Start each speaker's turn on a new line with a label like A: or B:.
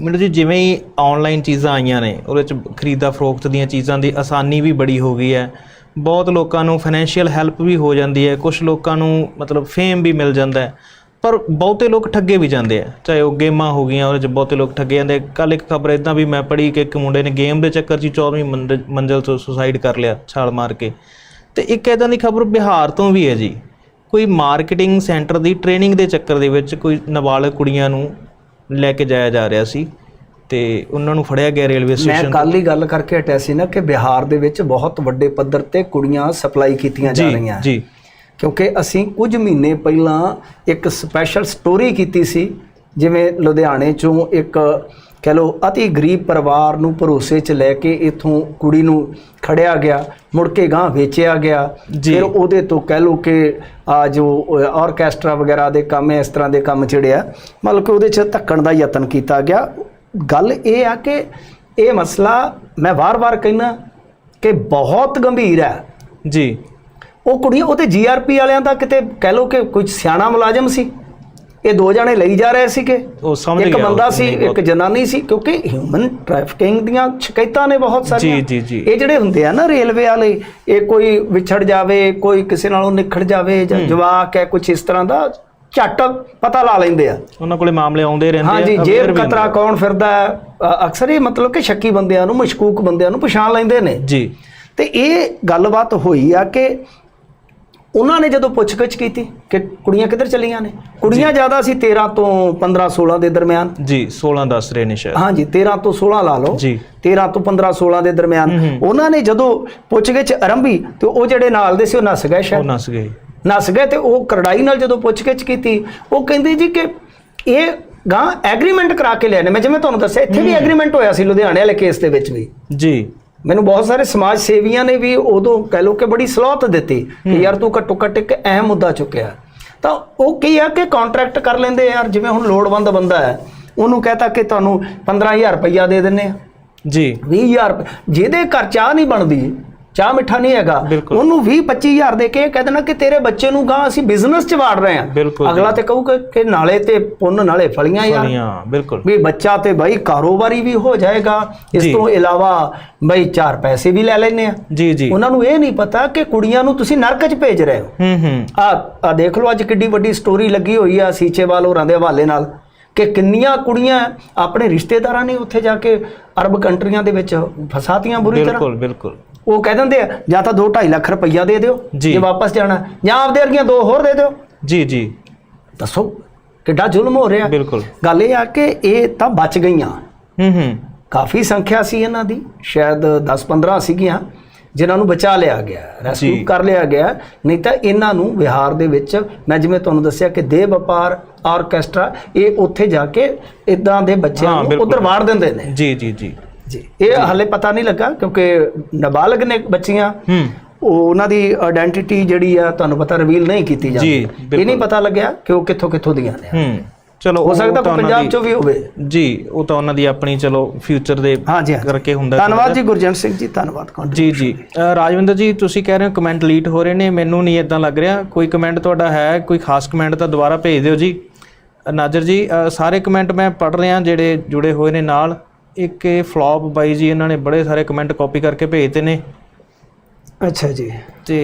A: ਮੈਨੂੰ ਜੀ ਜਿਵੇਂ ਹੀ ਆਨਲਾਈਨ ਚੀਜ਼ਾਂ ਆਈਆਂ ਨੇ, ਉਹਦੇ ਚ ਖਰੀਦਾ ਫਰੋਖਤ ਦੀਆਂ ਚੀਜ਼ਾਂ ਦੀ ਆਸਾਨੀ ਵੀ ਬੜੀ ਹੋ ਗਈ ਹੈ। ਬਹੁਤ ਲੋਕਾਂ ਨੂੰ ਫਾਈਨੈਂਸ਼ੀਅਲ ਹੈਲਪ ਵੀ ਹੋ ਜਾਂਦੀ ਹੈ ਕੁਝ ਲੋਕਾਂ ਨੂੰ ਮਤਲਬ ਫੇਮ ਵੀ ਮਿਲ ਜਾਂਦਾ ਹੈ। ਪਰ ਬਹੁਤੇ ਲੋਕ ਠੱਗੇ ਵੀ ਜਾਂਦੇ ਆ, ਚਾਹੇ ਉਹ ਗੇਮਾਂ ਹੋ ਗਈਆਂ, ਉਹਦੇ ਚ ਬਹੁਤੇ ਲੋਕ ਠੱਗੇ ਜਾਂਦੇ ਕੱਲ ਇੱਕ ਖਬਰ ਇਦਾਂ ਵੀ ਮੈਂ ਪੜ੍ਹੀ ਕਿ ਇੱਕ ਮੁੰਡੇ ਨੇ ਗੇਮ ਦੇ ਚੱਕਰ 'ਚ ਹੀ 14ਵੀਂ ਮੰਦ- ਮੰਜ਼ਲ ਤੋਂ ਸੁਸਾਈਡ ਕਰ ਲਿਆ, ਛਾਲ ਮਾਰ ਕੇ। ਤੇ ਇੱਕ ਇਦਾਂ ਦੀ ਖਬਰ ਬਿਹਾਰ ਤੋਂ ਵੀ ਹੈ ਜੀ। ਕੋਈ ਮਾਰਕੀਟਿੰਗ ਸੈਂਟਰ ਦੀ ਟ੍ਰੇਨਿੰਗ ਦੇ ਚੱਕਰ ਦੇ ਵਿੱਚ ਕੋਈ ਨਾਬਾਲਗ ਕੁੜੀਆਂ ਨੂੰ ਲੈ ਕੇ ਜਾਇਆ ਜਾ ਰਿਹਾ ਸੀ ਤੇ ਉਹਨਾਂ ਨੂੰ ਫੜਿਆ ਗਿਆ ਰੇਲਵੇ
B: ਮੈਂ
A: ਸਟੇਸ਼ਨ
B: ਕੱਲ ਹੀ ਗੱਲ ਕਰਕੇ ਹਟਿਆ ਸੀ ਨਾ ਕਿ ਬਿਹਾਰ ਦੇ ਵਿੱਚ ਬਹੁਤ ਵੱਡੇ ਪੱਧਰ ਤੇ ਕੁੜੀਆਂ ਸਪਲਾਈ ਕੀਤੀਆਂ ਜਾ
A: ਜੀ
B: ਰਹੀਆਂ।
A: ਜੀ।
B: ਕਿਉਂਕਿ ਅਸੀਂ ਕੁਝ ਮਹੀਨੇ ਪਹਿਲਾਂ ਇੱਕ ਸਪੈਸ਼ਲ ਸਟੋਰੀ ਕੀਤੀ ਸੀ ਜਿਵੇਂ ਲੁਧਿਆਣੇ ਚੋਂ ਇੱਕ ਕਹ ਲੋ ਅਤੀ ਗਰੀਬ ਪਰਿਵਾਰ ਨੂੰ ਭਰੋਸੇ 'ਚ ਲੈ ਕੇ ਇਥੋਂ ਕੁੜੀ ਨੂੰ ਖੜਿਆ ਗਿਆ ਮੁੜ ਕੇ ਗਾਂ ਵੇਚਿਆ ਗਿਆ। ਫਿਰ ਉਹਦੇ ਤੋਂ ਕਹਿ ਲੋ ਕਿ ਆ ਜੋ ਆਰਕੈਸਟਰਾ ਵਗੈਰਾ ਦੇ ਕੰਮ ਇਸ ਤਰ੍ਹਾਂ ਦੇ ਕੰਮ ਜਿਹੜੇ ਆ ਮਤਲਬ ਕਿ ਉਹਦੇ 'ਚ ਧੱਕਣ ਦਾ ਯਤਨ ਕੀਤਾ ਗਿਆ। ਗੱਲ ਇਹ ਆ ਕਿ ਇਹ ਮਸਲਾ ਮੈਂ ਵਾਰ-ਵਾਰ ਕਹਿਣਾ ਕਿ ਬਹੁਤ ਗੰਭੀਰ ਹੈ।
A: ਜੀ।
B: ਉਹ ਕੁੜੀਆਂ ਉਹ ਤੇ ਜੀਆਰਪੀ ਵਾਲਿਆਂ ਦਾ ਕਿਤੇ ਕਹਿ ਲੋ ਕਿ ਕੁਝ ਸਿਆਣਾ ਮੁਲਾਜ਼ਮ ਸੀ। ਇਹ ਦੋ ਜਣੇ ਲਈ ਜਾ ਰਹੇ ਸੀਗੇ।
A: ਉਹ ਸਮਝ
B: ਇੱਕ
A: ਗਿਆ
B: ਬੰਦਾ
A: ਉਹ
B: ਸੀ ਇੱਕ ਜਨਾਨੀ ਸੀ ਕਿਉਂਕਿ ਹਿਊਮਨ ਟ੍ਰੈਫਿਕਿੰਗ ਦੀਆਂ ਸ਼ਿਕਾਇਤਾਂ ਨੇ ਬਹੁਤ ਸਾਰੀਆਂ।
A: ਜੀ, ਜੀ, ਜੀ।
B: ਇਹ ਜਿਹੜੇ ਹੁੰਦੇ ਆ ਨਾ ਰੇਲਵੇ ਵਾਲੇ ਇਹ ਕੋਈ ਵਿਛੜ ਜਾਵੇ ਕੋਈ ਕਿਸੇ ਨਾਲੋਂ ਨਿਖੜ ਜਾਵੇ ਜਾਂ ਜਵਾਕ ਹੈ ਕੁਝ ਇਸ ਤਰ੍ਹਾਂ ਦਾ ਝੱਟ ਪਤਾ ਲਾ ਲੈਂਦੇ ਆ।
A: ਉਹਨਾਂ ਕੋਲੇ ਮਾਮਲੇ ਆਉਂਦੇ ਰਹਿੰਦੇ
B: ਹਾਂਜੀ
A: aware
B: ਜੇਬ ਕਤਰਾ ਕੌਣ ਫਿਰਦਾ ਅਕਸਰ ਇਹ ਮਤਲਬ ਕਿ ਸ਼ੱਕੀ ਬੰਦਿਆਂ ਨੂੰ ਮਸ਼ਕੂਕ ਬੰਦਿਆਂ ਨੂੰ ਪਛਾਣ ਲੈਂਦੇ ਨੇ।
A: ਜੀ।
B: ਤੇ ਇਹ ਗੱਲਬਾਤ ਹੋਈ ਆ ਕਿ ਉਹਨਾਂ ਨੇ ਜਦੋਂ ਪੁੱਛਗਿੱਛ ਕੀਤੀ ਕਿ ਕੁੜੀਆਂ ਕਿੱਧਰ ਚਲੀਆਂ ਨੇ? ਕੁੜੀਆਂ ਜ਼ਿਆਦਾ ਸੀ 13 ਤੋਂ 15 16 ਦੇ ਦਰਮਿਆਨ।
A: ਜੀ 16 ਦੱਸ ਰਹੇ ਨੇ ਸ਼ਾਇਦ।
B: ਹਾਂਜੀ 13 ਤੋਂ 16 ਲਾ ਲਓ।
A: ਜੀ।
B: 13 ਤੋਂ 15 16 ਦੇ ਦਰਮਿਆਨ। ਉਹਨਾਂ ਨੇ ਜਦੋਂ ਪੁੱਛਗਿੱਛ ਆਰੰਭੀ ਤੇ ਉਹ ਜਿਹੜੇ ਨਾਲ ਦੇ ਸੀ ਉਹ ਨੱਸ ਗਏ
A: ਉਹ
B: ਸ਼ਾਇਦ
A: ਨਸ ਗਏ।
B: ਨੱਸ ਗਏ ਤੇ ਉਹ ਕਰੜਾਈ ਨਾਲ ਜਦੋਂ ਪੁੱਛਗਿੱਛ ਕੀਤੀ ਉਹ ਕਹਿੰਦੇ ਜੀ ਕਿ ਇਹ ਗਾਂ ਐਗਰੀਮੈਂਟ ਕਰਾ ਕੇ ਲਿਆਣੇ ਮੈਂ ਜਿਵੇਂ ਤੁਹਾਨੂੰ ਦੱਸਿਆ ਇੱਥੇ ਵੀ ਐਗਰੀਮੈਂਟ ਹੋਇਆ ਸੀ ਲੁਧਿਆਣੇ ਵਾਲੇ ਕੇਸ ਦੇ ਵਿੱਚ ਵੀ।
A: ਜੀ।
B: ਮੈਨੂੰ ਬਹੁਤ ਸਾਰੇ ਸਮਾਜ ਸੇਵੀਆਂ ਨੇ ਵੀ ਉਦੋਂ ਕਹਿ ਲੋ ਕਿ ਬੜੀ ਸਲਾਹਤ ਦਿੱਤੀ ਕਿ ਯਾਰ ਤੂੰ ਘੱਟੋ ਘੱਟ ਇੱਕ ਅਹਿਮ ਮੁੱਦਾ ਚੁੱਕਿਆ। ਤਾਂ ਉਹ ਕੀ ਆ ਕਿ ਕੰਟਰੈਕਟ ਕਰ ਲੈਂਦੇ ਯਾਰ ਜਿਵੇਂ ਹੁਣ ਲੋੜਵੰਦ ਬੰਦਾ ਹੈ ਉਹਨੂੰ ਕਹਤਾ ਕਿ ਤੁਹਾਨੂੰ 15000 ਰੁਪਈਆ ਦੇ ਦਿੰਨੇ ਆ।
A: ਜੀ।
B: 20000 ਰੁਪਏ ਜਿਹਦੇ ਘਰ ਚਾਹ ਨਹੀਂ ਬਣਦੀ ਚਾਹ ਮਿੱਠਾ ਨਹੀਂ ਹੈਗਾ। ਉਹਨੂੰ 20 25000 ਦੇ ਕੇ ਕਹਿ ਦੇਣਾ ਕਿ ਤੇਰੇ ਬੱਚੇ ਨੂੰ ਗਾਂ ਅਸੀਂ ਬਿਜ਼ਨਸ 'ਚ ਵਾੜ ਰਹੇ ਹਾਂ। ਅਗਲਾ ਤੇ ਕਹੂਗਾ ਕਿ ਨਾਲੇ ਤੇ ਪੁੰਨ ਨਾਲੇ ਫਲੀਆਂ ਯਾਰ।
A: ਬਿਲਕੁਲ।
B: ਵੀ ਬੱਚਾ ਤੇ ਭਾਈ ਕਾਰੋਬਾਰੀ ਵੀ ਹੋ ਜਾਏਗਾ। ਇਸ। ਤੋਂ ਇਲਾਵਾ ਬਈ ਚਾਰ ਪੈਸੇ ਵੀ ਲੈ ਲੈਨੇ ਆ
A: ਜੀ ਜੀ।
B: ਉਹਨਾਂ ਨੂੰ ਇਹ ਨਹੀਂ ਪਤਾ ਕਿ ਕੁੜੀਆਂ ਨੂੰ ਤੁਸੀਂ ਨਰਕ 'ਚ ਭੇਜ ਰਹੇ ਹੋ।
A: ਹੂੰ ਹੂੰ।
B: ਆ ਆ ਦੇਖ ਲਓ ਅੱਜ ਕਿੱਡੀ ਵੱਡੀ ਸਟੋਰੀ ਲੱਗੀ ਹੋਈ ਆ ਸੀਚੇਵਾਲ ਹੋਰਾਂ ਦੇ ਹਵਾਲੇ ਨਾਲ ਕਿ ਕਿੰਨੀਆਂ ਕੁੜੀਆਂ ਆਪਣੇ ਰਿਸ਼ਤੇਦਾਰਾਂ ਨੇ ਉੱਥੇ ਜਾ ਕੇ ਅਰਬ ਕੰਟਰੀਆਂ ਦੇ ਵਿੱਚ ਫਸਾਤੀਆਂ ਬੁਰੀ ਤਰ੍ਹਾਂ।
A: ਬਿਲਕੁਲ ਬਿਲਕੁਲ।
B: ਉਹ ਕਹਿ ਦਿੰਦੇ ਆ ਜਾਂ ਤਾਂ 2.5 ਲੱਖ ਰੁਪਈਆ ਦੇ ਦਿਓ
A: ਜੀ।
B: ਜੇ ਵਾਪਸ ਜਾਣਾ ਜਾਂ ਆਪਦੇ ਵਰਗੀਆਂ ਦੋ ਹੋਰ ਦੇ ਦਿਓ।
A: ਜੀ ਜੀ।
B: ਦੱਸੋ ਕਿੱਡਾ ਜ਼ੁਲਮ ਹੋ ਰਿਹਾ।
A: ਬਿਲਕੁਲ।
B: ਗੱਲ ਇਹ ਆ ਕਿ ਇਹ ਤਾਂ ਬਚ ਗਈਆਂ।
A: ਹੂੰ ਹੂੰ।
B: ਕਾਫੀ ਸੰਖਿਆ ਸੀ ਇਹਨਾਂ ਦੀ ਸ਼ਾਇਦ 10-15 ਸੀਗੀਆਂ ਜਿਨ੍ਹਾਂ ਨੂੰ ਬਚਾ ਲਿਆ ਗਿਆ ਰੈਸਕਿਊ। ਕਰ ਲਿਆ ਗਿਆ ਨਹੀਂ ਤਾਂ ਇਹਨਾਂ ਨੂੰ ਬਿਹਾਰ ਦੇ ਵਿੱਚ ਮੈਂ ਜਿਵੇਂ ਤੁਹਾਨੂੰ ਦੱਸਿਆ ਕਿ ਦੇਹ ਵਪਾਰ ਆਰਕੈਸਟਰਾ ਇਹ ਉੱਥੇ ਜਾ ਕੇ ਇਦਾਂ ਦੇ ਬੱਚਿਆਂ
A: ਹਾਂ,
B: ਨੂੰ
A: ਬਿਲਕੁਲ।
B: ਉਧਰ ਵਾੜ ਦਿੰਦੇ ਨੇ।
A: ਜੀ ਜੀ ਜੀ।
B: ਜੀ ਇਹ ਹਾਲੇ ਪਤਾ ਨਹੀਂ ਲੱਗਾ ਕਿਉਂਕਿ ਨਾਬਾਲਗ ਨੇ ਬੱਚੀਆਂ।
A: ਹੂੰ।
B: ਉਹ ਉਹਨਾਂ ਦੀ ਆਇਡੈਂਟੀਟੀ ਜਿਹੜੀ ਆ ਤੁਹਾਨੂੰ ਪਤਾ ਰਿਵੀਲ ਨਹੀਂ ਕੀਤੀ ਜਾਂਦੀ।
A: ਜੀ,
B: ਇਹ। ਨਹੀਂ ਪਤਾ ਲੱਗਿਆ ਕਿ ਉਹ ਕਿੱਥੋਂ ਕਿੱਥੋਂ ਦੀਆਂ ਨੇ।
A: ਹੂੰ ਚਲੋ
B: ਹੋ ਸਕਦਾ ਪੰਜਾਬ ਚੋਂ ਵੀ ਹੋਵੇ।
A: ਜੀ ਉਹ ਤਾਂ ਉਹਨਾਂ ਦੀ ਆਪਣੀ ਚਲੋ ਫਿਊਚਰ ਦੇ ਕਰਕੇ ਹੁੰਦਾ
B: ਧੰਨਵਾਦ ਜੀ। ਗੁਰਜੰਟ ਸਿੰਘ ਜੀ ਧੰਨਵਾਦ
A: ਜੀ ਜੀ। ਰਾਜਵਿੰਦਰ ਜੀ ਤੁਸੀਂ ਕਹਿ ਰਹੇ ਹੋ ਕਮੈਂਟ ਲੀਟ ਹੋ ਰਹੇ ਨੇ ਮੈਨੂੰ ਨਹੀਂ ਇਦਾਂ ਲੱਗ ਰਿਹਾ। ਕੋਈ ਕਮੈਂਟ ਤੁਹਾਡਾ ਹੈ ਕੋਈ ਖਾਸ ਕਮੈਂਟ ਤਾਂ ਦੁਬਾਰਾ ਭੇਜ ਦਿਓ ਜੀ। ਨਾਜ਼ਰ ਜੀ ਸਾਰੇ ਕਮੈਂਟ ਮੈਂ ਪੜ੍ਹ ਰਿਹਾ ਜਿਹੜੇ ਜੁੜੇ ਹੋਏ ਨੇ ਨਾਲ। ਇੱਕ ਇਹ ਫਲॉप ਬਾਈ ਜੀ ਇਹਨਾਂ ਨੇ ਬੜੇ ਸਾਰੇ ਕਮੈਂਟ ਕਾਪੀ ਕਰਕੇ ਭੇਜਤੇ ਨੇ।
B: ਅੱਛਾ ਜੀ।
A: ਤੇ